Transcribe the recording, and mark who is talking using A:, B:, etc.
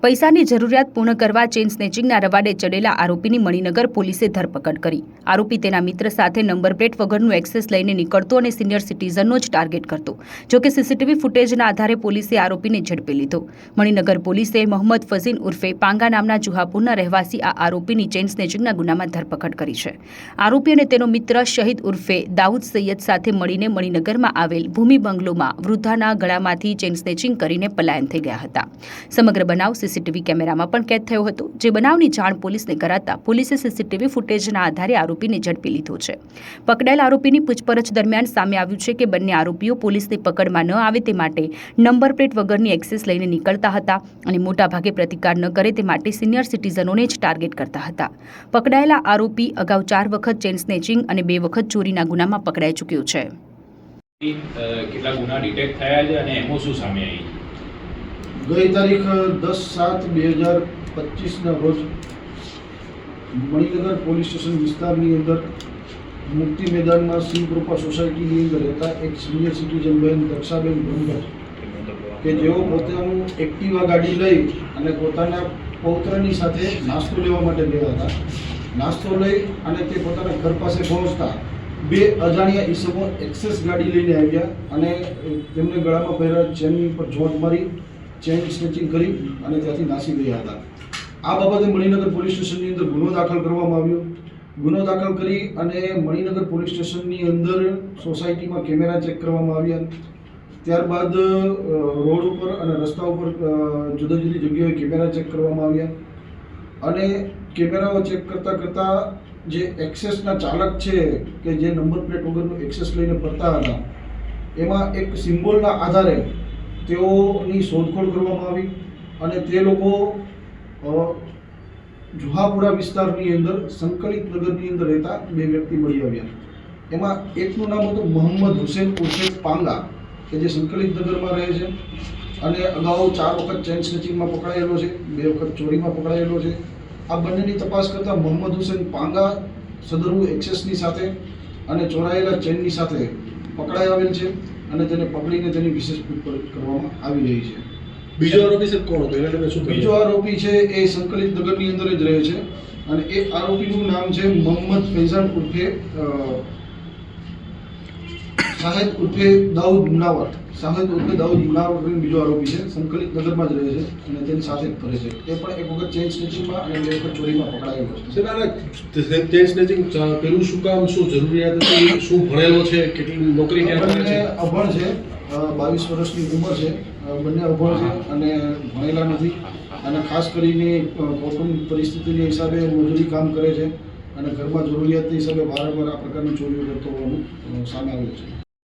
A: પૈસાની જરૂરિયાત પૂર્ણ કરવા ચેઇન સ્નેચિંગના રવાડે ચડેલા આરોપીની મણિનગર પોલીસે ધરપકડ કરી. આરોપી તેના મિત્ર સાથે નંબર પ્લેટ વગરનું એક્સેસ લઈને નીકળતો અને સિનિયર સિટીઝનનો જ ટાર્ગેટ કરતો. જોકે સીસીટીવી ફૂટેજના આધારે પોલીસે આરોપીને ઝડપી લીધો. મણિનગર પોલીસે મોહમ્મદ ફઝીન ઉર્ફે પાંગા નામના જુહાપુરના રહેવાસી આ આરોપીની ચેઇન સ્નેચિંગના ગુનામાં ધરપકડ કરી છે. આરોપી અને તેનો મિત્ર શહીદ ઉર્ફે દાઉદ સૈયદ સાથે મળીને મણિનગરમાં આવેલ ભૂમિ બંગલોમાં વૃદ્ધાના ગળામાંથી ચેઇન સ્નેચિંગ કરીને પલાયન થઈ ગયા હતા. સમગ્ર બનાવ સીસીટીવી કેમેરામાં પણ કેદ થયો હતો, જે બનાવની જાણ પોલીસને કરાતા પોલીસે સીસીટીવી ફૂટેજના આધારે આરોપીને ઝડપી લીધો છે. પકડાયેલ આરોપીની પૂછપરછ દરમિયાન સામે આવ્યું છે કે બંને આરોપીઓ પોલીસની પકડમાં ન આવે તે માટે નંબર પ્લેટ વગરની એક્સેસ લઈને નીકળતા હતા અને મોટાભાગે પ્રતિકાર ન કરે તે માટે સિનિયર સિટીઝનોને જ ટાર્ગેટ કરતા હતા. પકડાયેલા આરોપી અગાઉ ચાર વખત ચેન સ્નેચિંગ અને બે વખત ચોરીના ગુનામાં પકડાઈ ચૂક્યો છે.
B: કેટલા ગુના ડિટેક્ટ થયા છે અને એમાં શું સામે આવી
C: ગઈ તારીખ દસ સાત બે હજાર પચીસના રોજ મણિનગર પોલીસ સ્ટેશન વિસ્તારની અંદર મુક્તિ મેદાનમાં સિંહકૃપા સોસાયટીની અંદર રહેતા એક સિનિયર સિટીઝન બહેન દક્ષાબેન ભંગર કે જેઓ પોતાનું એક્ટિવા ગાડી લઈ અને પોતાના પૌત્રની સાથે નાસ્તો લેવા માટે ગયા હતા. નાસ્તો લઈ અને તે પોતાના ઘર પાસે પહોંચતા બે અજાણ્યા ઈસમો એક્સેસ ગાડી લઈને આવ્યા અને તેમને ગળામાં પહેરેલા ચેનની પર જોટ મારી ચેન સ્નેચિંગ કરી અને ત્યાંથી નાસી ગયા હતા. આ બાબતે મણિનગર પોલીસ સ્ટેશનની અંદર ગુનો દાખલ કરવામાં આવ્યો. ગુનો દાખલ કરી અને મણિનગર પોલીસ સ્ટેશનની અંદર સોસાયટીમાં કેમેરા ચેક કરવામાં આવ્યા. ત્યારબાદ રોડ ઉપર અને રસ્તા ઉપર જુદા જુદી જગ્યાએ કેમેરા ચેક કરવામાં આવ્યા. અને કેમેરાઓ ચેક કરતાં કરતાં જે એક્સેસના ચાલક છે કે જે નંબર પ્લેટ વગરનું એક્સેસ લઈને ફરતા હતા, એમાં એક સિમ્બોલના આધારે તેઓની શોધખોળ કરવામાં આવી અને તે લોકો જુહાપુરા વિસ્તારની અંદર, સંકલિત નગરની અંદર રહેતા બે વ્યક્તિ મળી આવ્યા. એમાં એકનું નામ હતું મોહમ્મદ હુસેન ઉર્ફે પાંગા, કે જે સંકલિત નગરમાં રહે છે. અને અગાઉ ચાર વખત ચેન સ્નેચિંગમાં પકડાયેલો છે, બે વખત ચોરીમાં પકડાયેલો છે. આ બંનેની તપાસ કરતાં મોહમ્મદ હુસેન પાંગા સદરુ એક્સેસની સાથે અને ચોરાયેલા ચેનની સાથે પકડાઈ આવેલ છે. અને તેને પકડીને તેની વિશેષ પૂછપરછ કરવામાં આવી રહી છે.
D: બીજો આરોપી સર કોણ હતો? એને શું
C: બીજો આરોપી છે એ સંકલિત નગરની અંદર જ રહે છે અને એ આરોપીનું નામ છે મોહમ્મદ ફૈઝાન ઉર્ફે સાહેબ ઉર્ફે દાઉદ મુનાવર. શાહેદ ઉર્ફે દાઉદ મુનાવર કરીને બીજો આરોપી છે. સંકલિત નગરમાં જ રહે છે અને તેની સાથે જ ફરે છે. તે પણ એક વખત ચેન સ્નેચિંગમાં અને બે વખત ચોરીમાં પકડાયેલો છે.
D: ચેન સ્નેચિંગ પેલું શું કામ શું જરૂરિયાત હતી? શું ભણેલો છે? કેટલી નોકરી ક્યાં કરે છે?
C: અભણ છે. બાવીસ વર્ષની ઉંમર છે. બંને અભણ છે અને ભણેલા નથી. અને ખાસ કરીને કૌટુંબિક પરિસ્થિતિની હિસાબે મજૂરી કામ કરે છે અને ઘરમાં જરૂરિયાતની હિસાબે વારંવાર આ પ્રકારની ચોરીઓ કરતો હોવાનું સામે આવ્યું છે.